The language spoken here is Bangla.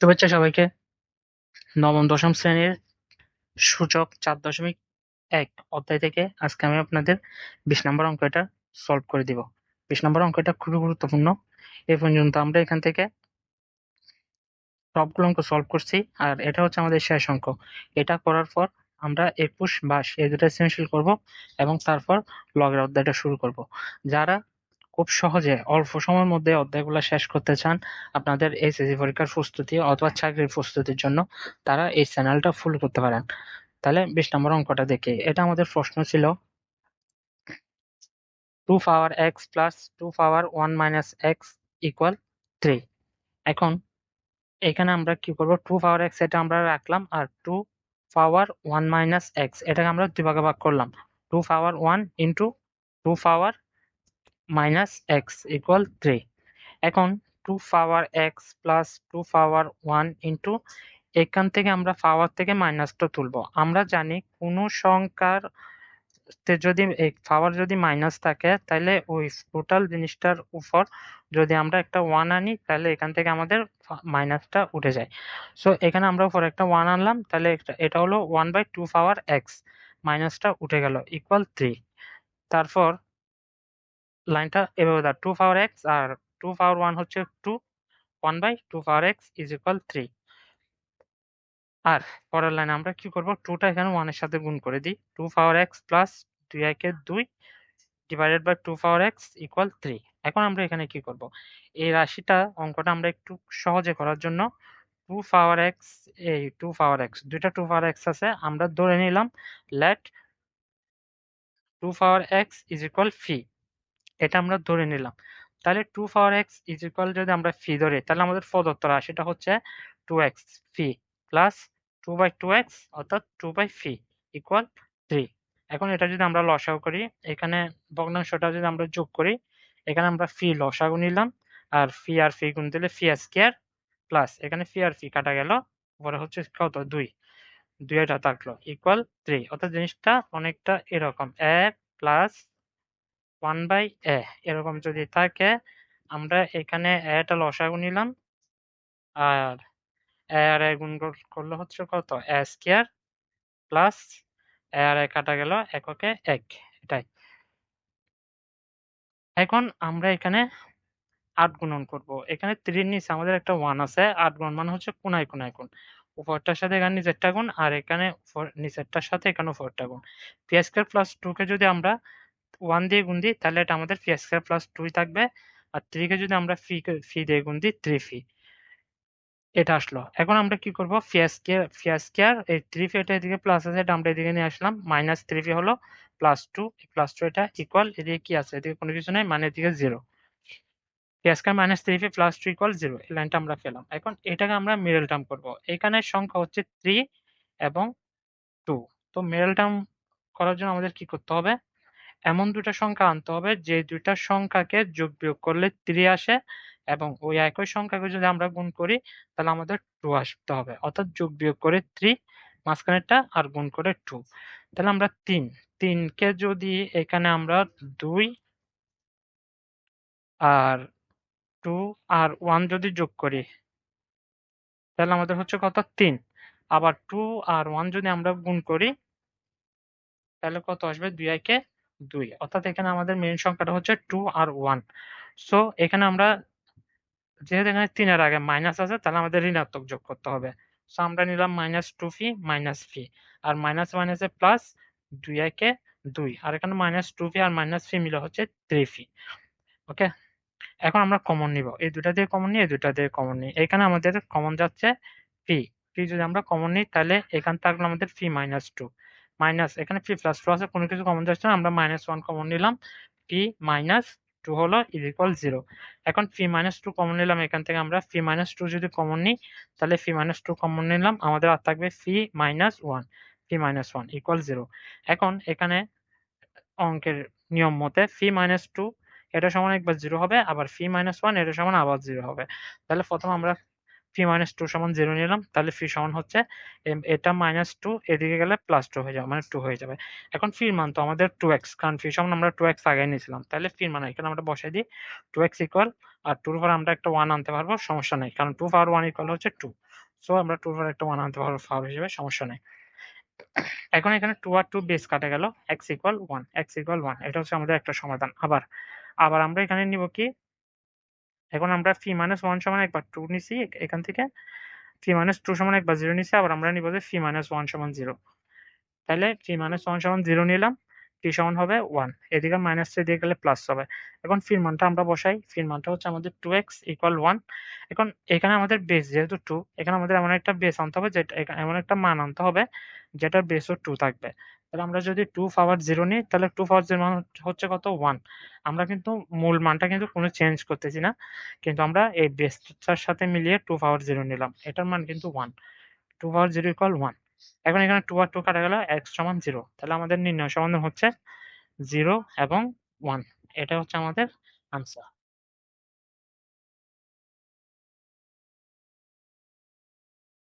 শুভেচ্ছা সবাইকে। নবম, দশম শ্রেণির সূচক চার দশমিক এক অধ্যায় থেকে আজকে আমি আপনাদের বিশ নম্বর অঙ্কটা সলভ করে দিব। বিশ নম্বর অঙ্কটা খুবই গুরুত্বপূর্ণ। এ পর্যন্ত আমরা এখান থেকে সবগুলো অঙ্ক সলভ করছি আর এটা হচ্ছে আমাদের শেষ অঙ্ক। এটা করার পর আমরা একুশ বাস এই দুটা সৃজনশীল করব এবং তারপর লগের অধ্যায়টা শুরু করব। যারা খুব সহজে অল্প সময়ের মধ্যে অধ্যায়গুলো শেষ করতে চান, আপনাদের এইচএসসি পরীক্ষার প্রস্তুতি অথবা চাকরির প্রস্তুতির জন্য তারা এই চ্যানেলটা ফুল করতে পারেন। তাহলে বিশ নম্বর অঙ্কটা দেখে। এটা আমাদের প্রশ্ন ছিল, two power x plus two power one minus x equal three. এখন এখানে আমরা কি করব? টু পাওয়ার এক্স এটা আমরা রাখলাম আর two power one minus x এটাকে আমরা দুই ভাগে ভাগ করলাম। Two power one into two power minus x equal three এখন two power x plus two power one into এখান থেকে আমরা পাওয়ার থেকে মাইনাসটা তুলবো। আমরা জানি কোনো সংখ্যার যদি পাওয়ার যদি মাইনাস থাকে তাহলে ওই টোটাল জিনিসটার উপর যদি আমরা একটা ওয়ান আনি তাহলে এখান থেকে আমাদের মাইনাসটা উঠে যায়। সো এখানে আমরা উপর একটা ওয়ান আনলাম তাহলে এটা হলো one by two power x মাইনাসটা উঠে গেল ইকুয়াল থ্রি তারপর লাইনটা এভাবে দাও টু পাওয়ার এক্স আর টু পাওয়ার ওয়ান হচ্ছে two one by two power x is equal three আর পরের লাইনে আমরা কি করব? টুটা এখানে ওয়ানের সাথে গুণ করে দিই। টু পাওয়ার এক্স প্লাস দুই একের দুই divided by two power x equal three এখন আমরা এখানে কি করব? এই রাশিটা অঙ্কটা আমরা একটু সহজে করার জন্য টু পাওয়ার এক্স এই টু পাওয়ার এক্স দুইটা টু পাওয়ার এক্স আছে, আমরা ধরে নিলাম let two power x is equal phi এটা আমরা ধরে নিলাম। তাহলে two power x is equal যদি আমরা ফি ধরি, তাহলে আমাদের প্রদত্ত রাশিটা হচ্ছে two x phi plus two by two x অর্থাৎ two by phi equal three এখন এটা যদি আমরা লসাগু করি, এখানে ভগ্নাংশটা যদি আমরা যোগ করি, এখানে আমরা ফি লসাগু নিলাম, আর ফি আর ফি গুণ দিলে ফি স্কোয়ার প্লাস এখানে ফি আর ফি কাটা গেল পরে হচ্ছে কত? দুই। দুই এটা থাকল ইকুয়াল থ্রি অর্থাৎ জিনিসটা অনেকটা এরকম a plus one by a এরকম যদি থাকে, আমরা এখানে এটা লসাগু নিলাম, আর এ আর এ গুণ করলে হচ্ছে কত? এ স্কোয়ার প্লাস এ আর এ কাটা গেল এককে এক, এটাই। এখন আমরা এখানে আট গুণন করব। এখানে ত্রির নিচে আমাদের একটা ওয়ান আছে, আট গুণ মানে হচ্ছে কোনায় কোনায় গুণ। উপরটার সাথে এখানে নিচেরটা গুণ, আর এখানে নিচেরটার সাথে এখানে উপরটা গুণ। পি স্কোয়ার প্লাস টু কে যদি আমরা ওয়ান দিয়ে গুণ দিই তাহলে এটা আমাদের পি স্কোয়ার প্লাস টুই থাকবে। আর থ্রিকে যদি আমরা ফি ফি দিয়ে গুণ দিই থ্রি ফি এটা আসলো। এখন আমরা কি করব? ফিয়াস কেয়ার ফিয়াস কেয়ার এই থ্রি ফি এটা এদিকে প্লাস আছে, এটা আমরা এদিকে নিয়ে আসলাম। মাইনাস থ্রি ফি হলো প্লাস টু প্লাস টু এটা ইকুয়াল এদিকে কি আছে? এদিকে কোনো কিছু নেই মানে এদিকে zero square minus three phi plus two equal zero এই লাইনটা আমরা পেলাম। এখন এটাকে আমরা মিডল টার্ম করব। এখানে সংখ্যা হচ্ছে থ্রি এবং টু তো মিডল টার্ম করার জন্য আমাদের কি করতে হবে? এমন দুটা সংখ্যা আনতে হবে যে দুইটা সংখ্যাকে যোগ বিয়োগ করলে থ্রি আসে এবং ওই একই সংখ্যাকে যদি আমরা গুণ করি, তাহলে আমাদের টু আসতে হবে। অর্থাৎ যোগ বিয়োগ করে থ্রি মাঝখানেরটা আর গুণ করে টু তাহলে আমরা তিন, তিনকে যদি এখানে আমরা দুই আর টু আর ওয়ান যদি যোগ করি, তাহলে আমাদের হচ্ছে কত? তিন। আবার টু আর ওয়ান যদি আমরা গুণ করি, তাহলে কত আসবে? দুই একে দুই অর্থাৎ এখানে আমাদের মেন সংখ্যাটা হচ্ছে টু আর ওয়ান সো এখানে আমরা যেহেতু এখানে তিনের আগে মাইনাস আছে, তাহলে আমাদের ঋণাত্মক যোগ করতে হবে। সো আমরা নিলাম minus two phi minus phi আর মাইনাস মাইনাসে প্লাস দুই একে দুই। আর এখানে মাইনাস টু ফি আর মাইনাস ফি মিলে হচ্ছে থ্রি ফি ওকে এখন আমরা কমন নিব। এই দুটা দিয়ে কমন নিই এই দুটা দিয়ে কমন নিই। এখানে আমাদের কমন যাচ্ছে ফি ফি যদি আমরা কমন নিই, তাহলে এখান থাকল আমাদের ফি মাইনাস টু মাইনাস, এখানে ফি প্লাস টু কোনো কিছু কমন যাচ্ছে না, আমরা মাইনাস ওয়ান কমন নিলাম ফি মাইনাস টু হলো ইজ ইকুয়াল জিরো এখন ফি মাইনাস টু কমন নিলাম, এখান থেকে আমরা ফি মাইনাস টু যদি কমন নিই, তাহলে ফি মাইনাস টু কমন নিলাম, আমাদের আর থাকবে phi minus one phi minus one equal zero এখন এখানে অঙ্কের নিয়ম মতে ফি মাইনাস টু এটা সমান একবার জিরো হবে, আবার ফি মাইনাস ওয়ান এটা সমান আবার জিরো হবে। তাহলে প্রথম আমরা পি মাইনাস টু সমান জিরো নিলাম, তাহলে ফি সমান হচ্ছে এটা মাইনাস টু এদিকে গেলে প্লাস টু হয়ে যাবে মানে টু হয়ে যাবে। এখন ফির মান তো আমাদের টু এক্স কারণ ফি সমান আমরা টু এক্স আগে নিয়েছিলাম, তাহলে ফির মান এখানে আমরা বসাই দিই টু এক্স ইকুয়াল আর টুর পর আমরা একটা ওয়ান আনতে পারব, সমস্যা নেই, কারণ টু পাওয়ার ওয়ান ইকুয়াল হচ্ছে টু সো আমরা টুর পর একটা ওয়ান আনতে পারব পাওয়ার হিসেবে সমস্যা নেই। এখন এখানে টু আর টু বেস কাটা গেল x equal one x equal one এটা হচ্ছে আমাদের একটা সমাধান। আবার আবার আমরা এখানে নিব কি? এখন আমরা ফি মাইনাস ওয়ান সমান একবার টু নিছি এখান থেকে ফি মাইনাস টু সমান একবার জিরো নিছি, আবার আমরা নিব যে ফি মাইনাস ওয়ান সমান জিরো তাহলে ফি মাইনাস ওয়ান সমান জিরো নিলাম ফি সমান হবে ওয়ান এদিকে মাইনাস থ্রি দিয়ে গেলে প্লাস হবে। এখন ফির মানটা আমরা বসাই ফির মানটা হচ্ছে আমাদের টু এক্স ইকুয়াল ওয়ান এখন এখানে আমাদের বেস যেহেতু টু এখানে আমাদের এমন একটা বেস আনতে হবে যেটা এমন একটা মান আনতে হবে যেটার বেসও টু থাকবে। তাহলে আমরা যদি টু পাওয়ার জিরো নিই, তাহলে টু পাওয়ার জিরো মান হচ্ছে কত? ওয়ান আমরা কিন্তু মূল মানটা কিন্তু কোনো চেঞ্জ করতেছি না। কিন্তু আমরা এই বেসটার সাথে মিলিয়ে টু পাওয়ার জিরো নিলাম। এটার মান কিন্তু one two power zero equal one এখন এখানে টু আর টু কাটা গেল এক্স সমান জিরো তাহলে আমাদের নির্ণয় সমাধান হচ্ছে জিরো এবং ওয়ান এটা হচ্ছে আমাদের আনসার